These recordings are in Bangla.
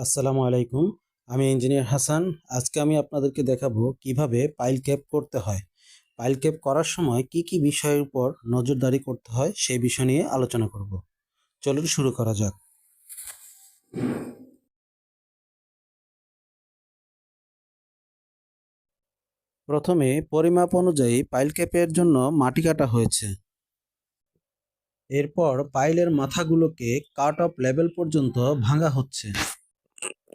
আসসালামু আলাইকুম। আমি ইঞ্জিনিয়ার হাসান। আজকে আমি আপনাদেরকে দেখাবো কীভাবে পাইল ক্যাপ করতে হয়। পাইল ক্যাপ করার সময় কি কি বিষয়ের উপর নজরদারি করতে হয় সেই বিষয় নিয়ে আলোচনা করব। চলুন শুরু করা যাক। প্রথমে পরিমাপ অনুযায়ী পাইল ক্যাপের জন্য মাটি কাটা হয়েছে। এরপর পাইলের মাথাগুলোকে কাট অফ লেভেল পর্যন্ত ভাঙা হচ্ছে।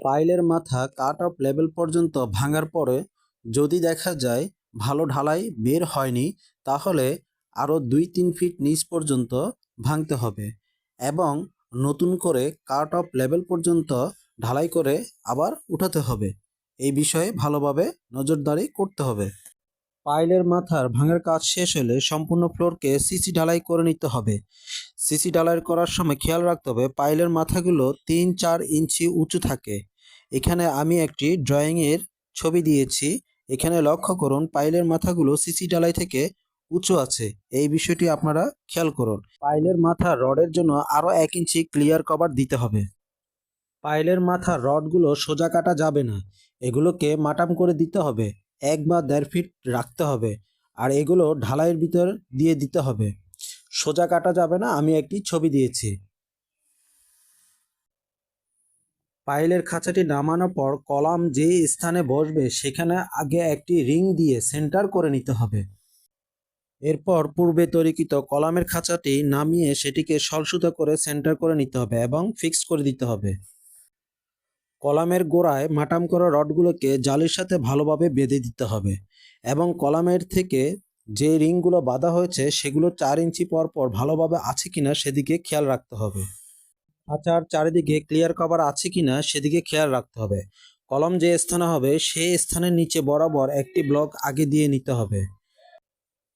পাইলের মাথা কাট অফ লেভেল পর্যন্ত ভাঙার পরে যদি দেখা যায় ভালো ঢালাই বের হয়নি, তাহলে আরও দুই তিন ফিট নিচ পর্যন্ত ভাঙতে হবে এবং নতুন করে কাট অফ লেভেল পর্যন্ত ঢালাই করে আবার উঠাতে হবে। এই বিষয়ে ভালোভাবে নজরদারি করতে হবে। পাইলের মাথার ভাঙার কাজ শেষ হলে সম্পূর্ণ ফ্লোরকে সিসি ঢালাই করে নিতে হবে। সিসি ঢালাই করার সময় খেয়াল রাখতে হবে, পাইলের মাথাগুলো তিন চার ইঞ্চি উঁচু থাকে। এখানে আমি একটি ড্রয়িংয়ের ছবি দিয়েছি, এখানে লক্ষ্য করুন পাইলের মাথাগুলো সিসি ঢালাই থেকে উঁচু আছে। এই বিষয়টি আপনারা খেয়াল করুন। পাইলের মাথা রডের জন্য আরও এক ইঞ্চি ক্লিয়ার কভার দিতে হবে। পাইলের মাথা রডগুলো সোজা কাটা যাবে না, এগুলোকে মাটাম করে দিতে হবে, এক বা দেড় ফিট রাখতে হবে, আর এগুলো ঢালাইয়ের ভিতর দিয়ে দিতে হবে। সোজা কাটা যাবে না, আমি একটি ছবি দিয়েছি। পাইলের খাঁচাটি নামানোর পর কলাম যে স্থানে বসবে, সেখানে আগে একটি রিং দিয়ে সেন্টার করে নিতে হবে। এরপর পূর্বে তৈরিকৃত কলামের খাঁচাটি নামিয়ে সেটিকে সলসুতা করে সেন্টার করে নিতে হবে এবং ফিক্স করে দিতে হবে। কলামের গোড়ায় মাটাম করা রডগুলোকে জালির সাথে ভালোভাবে বেঁধে দিতে হবে এবং কলামের থেকে যে রিংগুলো বাঁধা হয়েছে, সেগুলো চার ইঞ্চি পর পর ভালোভাবে আছে কিনা সেদিকে খেয়াল রাখতে হবে। খাঁচার চারিদিকে ক্লিয়ার কভার আছে কিনা সেদিকে খেয়াল রাখতে হবে। কলম যে স্থানে হবে সেই স্থানের নিচে বরাবর একটি ব্লক আগে দিয়ে নিতে হবে।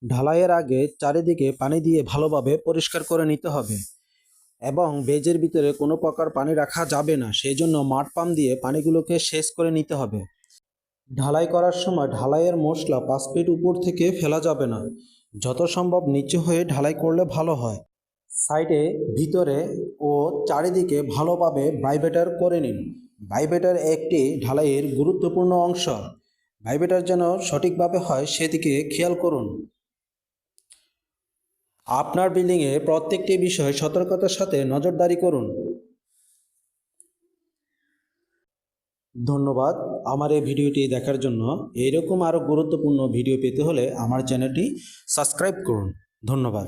ঢালাইয়ের আগে চারিদিকে পানি দিয়ে ভালোভাবে পরিষ্কার করে নিতে হবে এবং বেজের ভিতরে কোনো প্রকার পানি রাখা যাবে না। সেই জন্য মাঠ পাম্প দিয়ে পানিগুলোকে শেষ করে নিতে হবে। ঢালাই করার সময় ঢালাইয়ের মশলা পাঁচ ফিট উপর থেকে ফেলা যাবে না। যত সম্ভব নিচু হয়ে ঢালাই করলে ভালো হয়। সাইডে ভিতরে ও চারিদিকে ভালোভাবে ভাইবেটার করে নিন। ভাইবেটার একটি ঢালাইয়ের গুরুত্বপূর্ণ অংশ। ভাইবেটার যেন সঠিকভাবে হয় সেদিকে খেয়াল করুন। আপনার বিল্ডিংয়ে প্রত্যেকটি বিষয় সতর্কতার সাথে নজরদারি করুন। ধন্যবাদ আমার এই ভিডিওটি দেখার জন্য। এরকম আরও গুরুত্বপূর্ণ ভিডিও পেতে হলে আমার চ্যানেলটি সাবস্ক্রাইব করুন। ধন্যবাদ।